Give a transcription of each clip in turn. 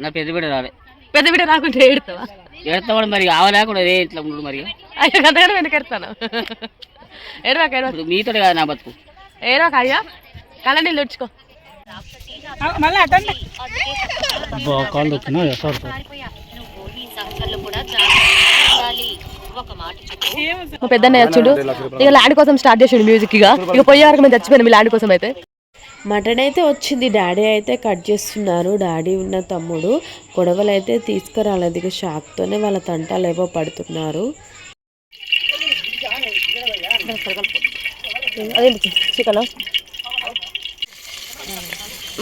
నా పెద్ద బిడ్డ రాలే. పెద్ద బిడ్డ రాకుంటే ఏడుతావా? ఎడతా కూడా మరి కావాలేకుండా అదే ఇట్లా ఉండు మరి. అయ్యో అంతగానే ఎందుకు ఎడతాను ఏడవాక ఏడవాక. మీతో కాదు నా బతుకు. ఏడవాక అయ్యా. కళ్ళ నీళ్ళు ఉడుచుకో కాళ్ళు వచ్చినా సార్ మా పెద్దన్న వచ్చుడు. ఇక ల్యాండ్ కోసం స్టార్ట్ చేసిండు మ్యూజిక్ ఇక ఇక పోయే వరకు మేము చచ్చిపోయినాం మీ ల్యాండ్ కోసం అయితే. మటన్ అయితే వచ్చింది. డాడీ అయితే కట్ చేస్తున్నారు. డాడీ ఉన్న తమ్ముడు గొడవలు అయితే తీసుకురాలేదు. ఇక షాక్తోనే వాళ్ళ తంటాలు ఏవో పడుతున్నారు. చికెన్.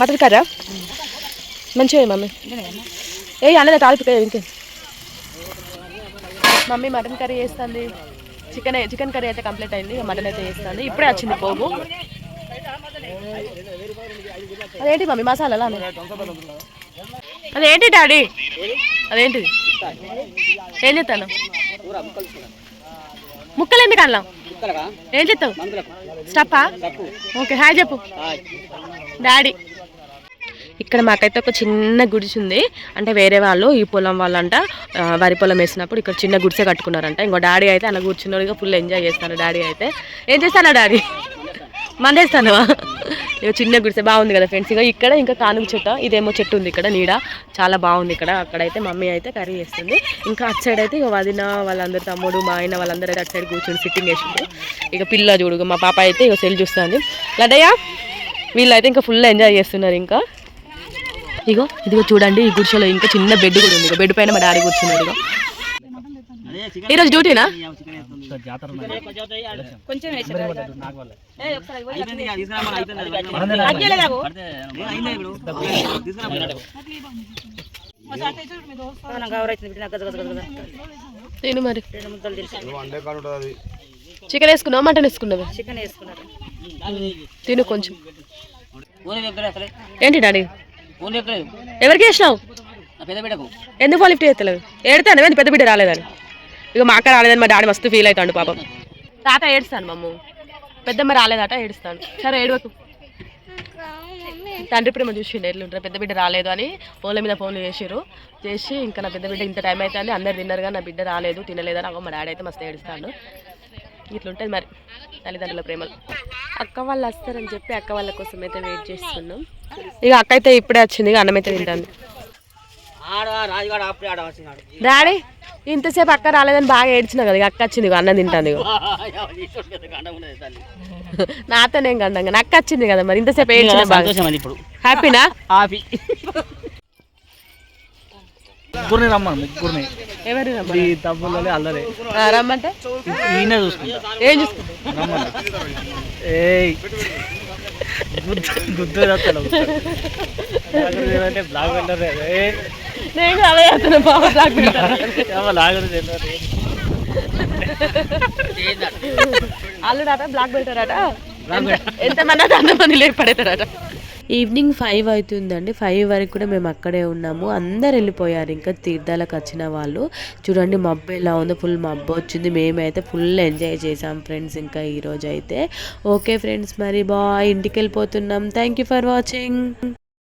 మటన్ కర్రా మంచిగా మమ్మీ. ఏ అన్నది తాలిపి ఇంకే? మమ్మీ మటన్ కర్రీ చేస్తుంది. చికెన్ చికెన్ కర్రీ అయితే కంప్లీట్ అయింది. మటన్ అయితే చేస్తుంది. ఇప్పుడే వచ్చింది పోగు. అదేంటి మమ్మీ? మసాలా అదేంటి డాడీ? అదేంటిది? ఏం చెప్తాను ముక్కలు ఎందుకు అల్లం ఏం చెప్తావు స్టప్పా ఓకే హాయ్ చెప్పు. డాడీ. ఇక్కడ మాకైతే ఒక చిన్న గుడిసి ఉంది. అంటే వేరే వాళ్ళు ఈ పొలం వాళ్ళంట వరి పొలం వేసినప్పుడు ఇక్కడ చిన్న గుడిసే కట్టుకున్నారంట. ఇంకో డాడీ అయితే అలా కూర్చున్నాడు. ఫుల్ ఎంజాయ్ చేస్తాను డాడీ అయితే. ఏం చేస్తాను డాడీ? మందేస్తాను ఇక చిన్న గుడిసె బాగుంది కదా ఫ్రెండ్స్. ఇక ఇక్కడ ఇంకా కానుక చెట్టు ఇదేమో చెట్టు ఉంది ఇక్కడ నీడ. చాలా బాగుంది ఇక్కడ. అక్కడైతే మమ్మీ అయితే కర్రీ చేస్తుంది. ఇంకా అటు సైడ్ అయితే ఇక వదిన వాళ్ళందరు తమ్ముడు మా ఆయన వాళ్ళందరూ అయితే అటు సైడ్ కూర్చొని సిట్టింగ్ వేసింది ఇక పిల్ల చూడు మా పాప అయితే ఇక సెల్ చూస్తుంది. లడ్డయ్య వీళ్ళైతే ఇంకా ఫుల్ ఎంజాయ్ చేస్తున్నారు ఇంకా. ఇగో ఇదిగో చూడండి ఈ గుడిసెలో ఇంకా చిన్న బెడ్ కూడా ఉంది. ఇక బెడ్ పైన మా డాడీ కూర్చున్నాడు ఇగో. ఈరోజు డ్యూటీనా జాతర తిను మరి. చికెన్ వేసుకున్నావా మటన్ వేసుకున్నావా? చికెన్ వేసుకున్నారు. తిను కొంచెం. ఏంటి డాడీ? ఎవరికి వేసినావు ఎందుకు ఫోన్ లిఫ్ట్ చేస్తలేదు? ఏడతాను పెద్ద బిడ్డ రాలేదని? ఇక మా అక్క రాలేదని మా డాడీ మస్తు ఫీల్ అవుతాడు పాపం. తాత ఏడుస్తాను మమ్ము. పెద్దమ్మ రాలేదట ఏడుస్తాను సరే ఏడవకు. తండ్రి ప్రేమ చూసిండు ఎట్లుంటారు పెద్ద బిడ్డ రాలేదు అని ఫోన్ల మీద ఫోన్లు చేసిర్రు చేసి ఇంకా నా పెద్ద బిడ్డ ఇంత టైం అయితే అని అందరు తిన్నారు కానీ నా బిడ్డ రాలేదు తినలేదని అగో మా డాడీ అయితే మస్తు ఏడుస్తాడు. ఇట్లుంటుంది మరి తల్లిదండ్రుల ప్రేమలు. అక్క వాళ్ళు వస్తారని చెప్పి అక్క వాళ్ళ కోసం అయితే వెయిట్ చేస్తున్నాం. ఇక అక్క అయితే ఇప్పుడే వచ్చింది ఇక అన్నం అయితే తింటాను డాడీ ఇంతసేపు అక్క రాలేదని బాగా ఏడ్చిన కదా ఇక అక్క వచ్చింది ఇక అన్నం తింటాను ఇక. నాతో నేను కండంగా నాకు వచ్చింది కదా మరి ఇంతసేపు ఏడ్చిన బాగా. సంతోషం అది ఇప్పుడు. హ్యాపీనా హ్యాపీ ముగ్గురిని రమ్మను ముగ్గురిని. ఎవరు ఈ తమ్ముళ్ళని అల్లరే. రమ్మంటే? ఈయన చూసుకుంటా. ఏం చూసుకుంటా? రమ్మను. ఏయ్. గుద్దు గుద్దు చేస్తాను బ్లాక్ వెళ్ళరు నేను అలా చేస్తున్నా లాగరు తెలియదు. అల్లుడాట బ్లాక్ పెడతారట ఎంతమంది అయితే అంతమంది లేపి పడతారట ఈవినింగ్ ఫైవ్ అవుతుందండి. ఫైవ్ వరకు కూడా మేము అక్కడే ఉన్నాము. అందరు వెళ్ళిపోయారు. ఇంకా తీర్థాలకు వచ్చిన వాళ్ళు. చూడండి మబ్బు ఎలా ఉందో. ఫుల్ మబ్బు వచ్చింది. మేమైతే ఫుల్ ఎంజాయ్ చేసాం ఫ్రెండ్స్ ఇంకా ఈరోజు అయితే ఓకే ఫ్రెండ్స్ మరి బాయ్. ఇంటికి వెళ్ళిపోతున్నాం. Thank you for watching